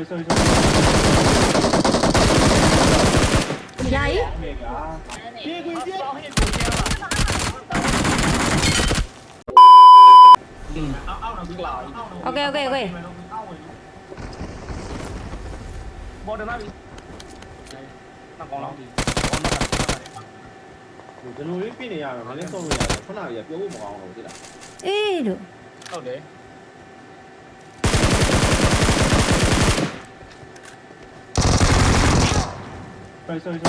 있어 dạ, ok ok ok. Bỏ được nào đi nó còn lắm thì nó bị pin này à nó lên xong rồi nó nào giờ biểu một con rồi chứ đã ý được. Đâu đấy 저 있어 있어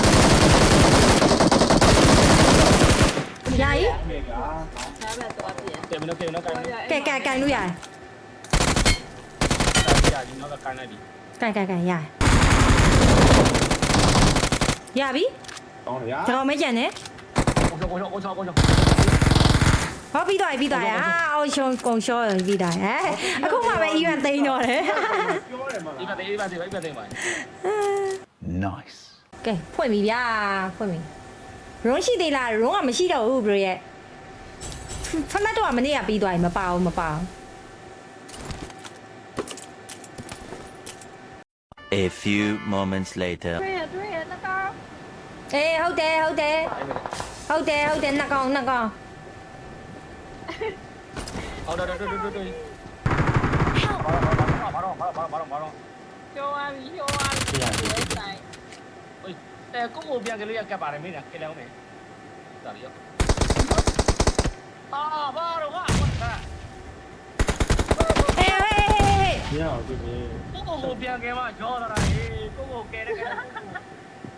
Dây Tìm nó kêu nó canh nó Cài cài nuôi dài. Cái cái cái dài. Dài bi, Thật không mấy chàng nè? Con sâu con sâu con sâu con sâu Ó bí đòi Ôi sâu con sâu rồi bí đòi. Á Không mà mày yêu anh tì đấy. Nice. ကဲဖွင့်ပြီဗျာဖွင့်ပြီရုံးရှိသေးလားရုံးကမရှိတော့ဘူးဘရိုရဲ့ဖမတ်တော့ကမနေ့ကပြီးသွားပြီမပါဘူးမပါဘူး A few moments later. တွေ့ရတွေ့ရနှကောင်း အေးဟုတ်တယ်ဟုတ်တယ်ဟုတ်တယ်ဟုတ်တယ်နှစ်ကောင်နှစ်ကောင် ဟုတ်တယ်တွေ့တွေ့တွေ့တွေ့ဘာတော့ဘာတော့ဘာတော့ဘာတော့ဘာတော့ ကျော်သွားပြီကျော်သွားပြီဆို င်အဲကိုကိုပြန်ကလေးကကပ်ပါတယ်မင်းကကဲလောင်းမယ်ဒါလီရောအာဘာတော့ဟာဘာအေးဟေးဟေးဟေးမရအောင်ပြင်ပြင်ကိုကိုကိုပြန်ကဲမှကြောလာတာဟေးကိုကိုကဲတဲ့ကဲ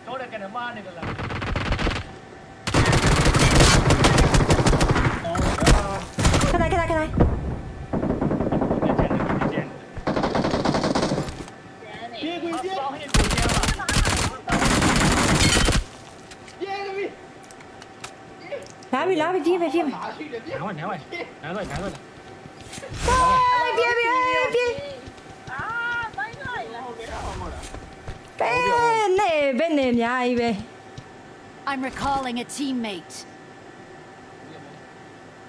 တော့တဲ့ကဲမာနေကြလားခဏခဏခဏ ပြေးကိုပြေး ပေါင်းဟစ်ကိုကျဲပါ ပြေးပြီ လာ ပြီလာပြီပြေးပဲပြေးမယ်အားရှိတယ်ပြေးနားဝဲနားဝဲနားဝဲနားဝဲပြေးပြေးပြေးအာတိုင်းလိုက်လားဟုတ်ကဲ့အောင်မလားဘယ်နဲ့ဘယ်နဲ့အများကြီးပဲ I'm recalling a teammate.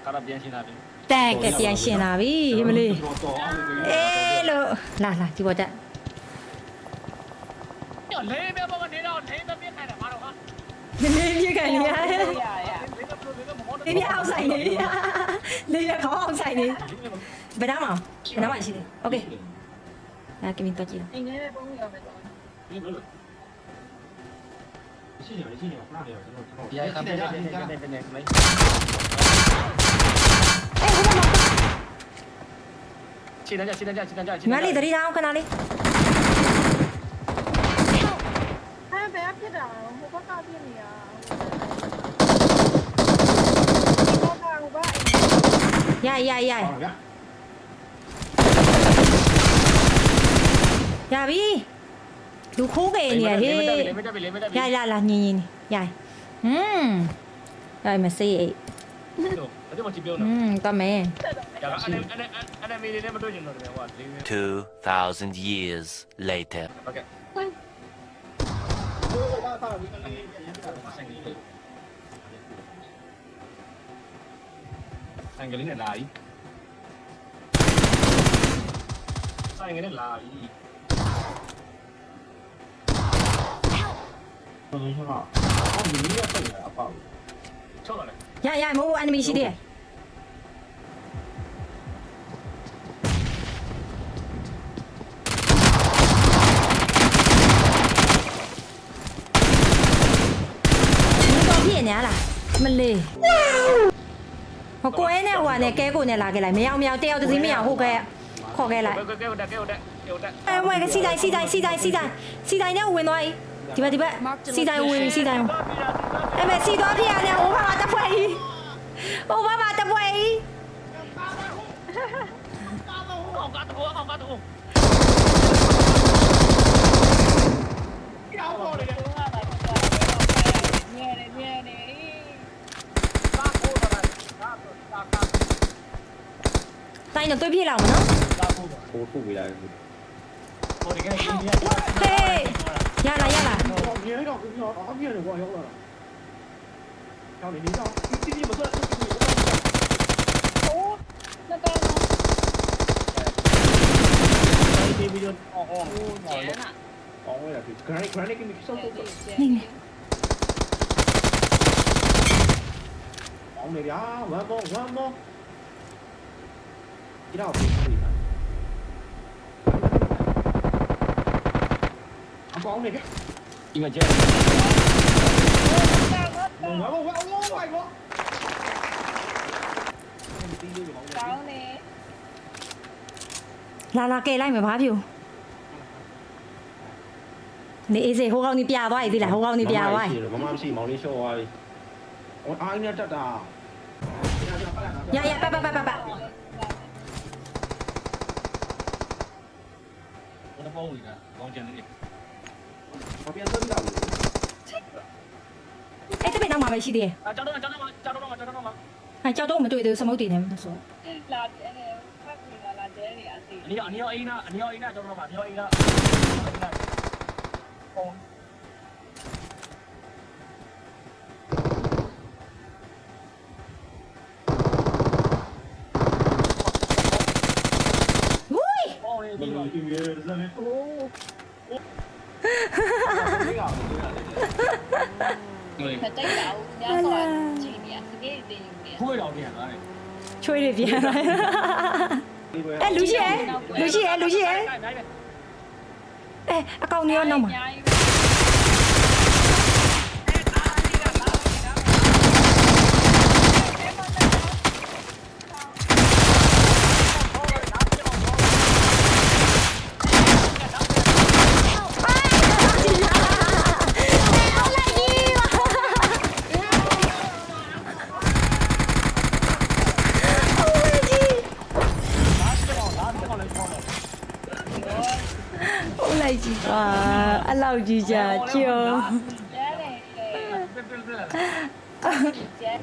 ကာရပြန်ရှင်းတာပြီတက်ကပြန်ရှင်လာပြီမလေးတော်တော်အောင်ပြေးအေးလို့လာလာဒီပေါ်တက်ညလေးပဲဘာကနေတော့လေးပဲပြခိုင်းတယ်ဘာတော့ဟာနည်းနည်းပြေးကန်နေရတယ်ရရ လေးပဲလေးပဲမဟုတ် လေးပြအောင်ဆိုင်နေလေးပြခေါင်းအောင်ဆိုင်နေဘယ်နားမှာဘယ်နားမှာရှိတယ်โอเคအဲကမင်းတော့ကြည့် အင်္ဂလိပ်ပုံရမယ်တော့ ရှိနေရှိနေခုနကကျွန်တော်ကျွန်တော် ဒီအိုင်ကပ်တဲ့တဲ့တဲ့တဲ့တဲ့လေး အေးဟိုမှာ ခြေတန်းကြခြေတန်းကြခြေတန်းကြ ညီမလေးတတိထားအောင်ခဏလေး အဲဘယ်ဖြစ်တာဟိုဘက်ကပြင်းနေရ yeah, yeah, yeah. 야비 루코겐이야 히 야야라 니니니 야이 음 야이 메시 음 까메 2000 years later ဆိုင်ကလေးဆိုင်ကလေးနဲ့လာပြီဆိုင်ကလေးလာပြီဘယ်လိုဆိုတော့အော်ဒီနေ့တက်ရအပေါ့ချောက်လာတယ်ရရမဟုတ် enemy ရှိသေးတယ်ဖြစ်နေလားမလေး ဟိုကိုအဲနဲ့ဟိုကနဲ့ကဲကိုနဲ့လာခဲ့လိုက်မရောက်မရောက်တယောက်တစ်စီးမရောက်ဟုတ်ကဲခေါ်ခဲ့လိုက်ကဲကဲကဲကဲကဲကဲအဲဝဲကစီတိုင်းစီတိုင်းစီတိုင်းစီတိုင်းစီတိုင်းနဲ့ဝင်သွားပြီဒီဘက်ဒီဘက်စီတိုင်းဝင်စီတိုင်းအဲ့မဲ့စီသွားပြရတယ်ဟိုဘက်မှာတပွဲကြီးဟိုဘက်မှာတပွဲကြီးကောက်ကတော့ကောက်က 완전 똘비 나오나? 보고 보고 이래. 헤이. 야나 야나. Nhanh này. Ông này đi á, quá bông, quá bông. Bir altı yukarıyla. Không có ống này kìa Nhưng mà chơi Mừng quá mừng quá ống ống mày quá là là kê lại mày phá phiêu. nè gì hô gạo ni bia vậy đi là hô gạo ni bia vậy mama ăn xì máu đi show vậy ôi ai nha chắc à? Ya ya ba ba ba ba ba. နေဗျာဒီမှာကျဲ one more one more oh my god ဒီလိုကောင်းတယ်ကောင်းနေလာလာကဲလိုက်မယ်ဘာဖြစ်နေအေးစေဟိုကောင်ကြီးပြသွားရည်သီလားဟိုကောင်ကြီးပြသွားရည်မမမရှိမောင်လေးရှော့သွားပြီဟိုအားနဲ့တက်တာရရပပပပပ မတိတ်ပါဘူးခင်ဗျာဆော့ချိန်ကြီးကဒီနေ့တင်ယူနေခွေးတော်ပြန်လာတယ်ချွေးတွေပြန်လာအဲလူရှိရဲလူရှိရဲလူရှိရဲအဲအကောင့်တွေရောနောက်မှာ အများကြီး လိုက်ကြည့်ပါအဲ့လောက်ကြီးကြာကျော်လဲလေကျဲ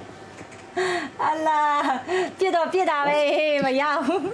အလာပြစ်တော့ပြစ်တာပဲမရဘူး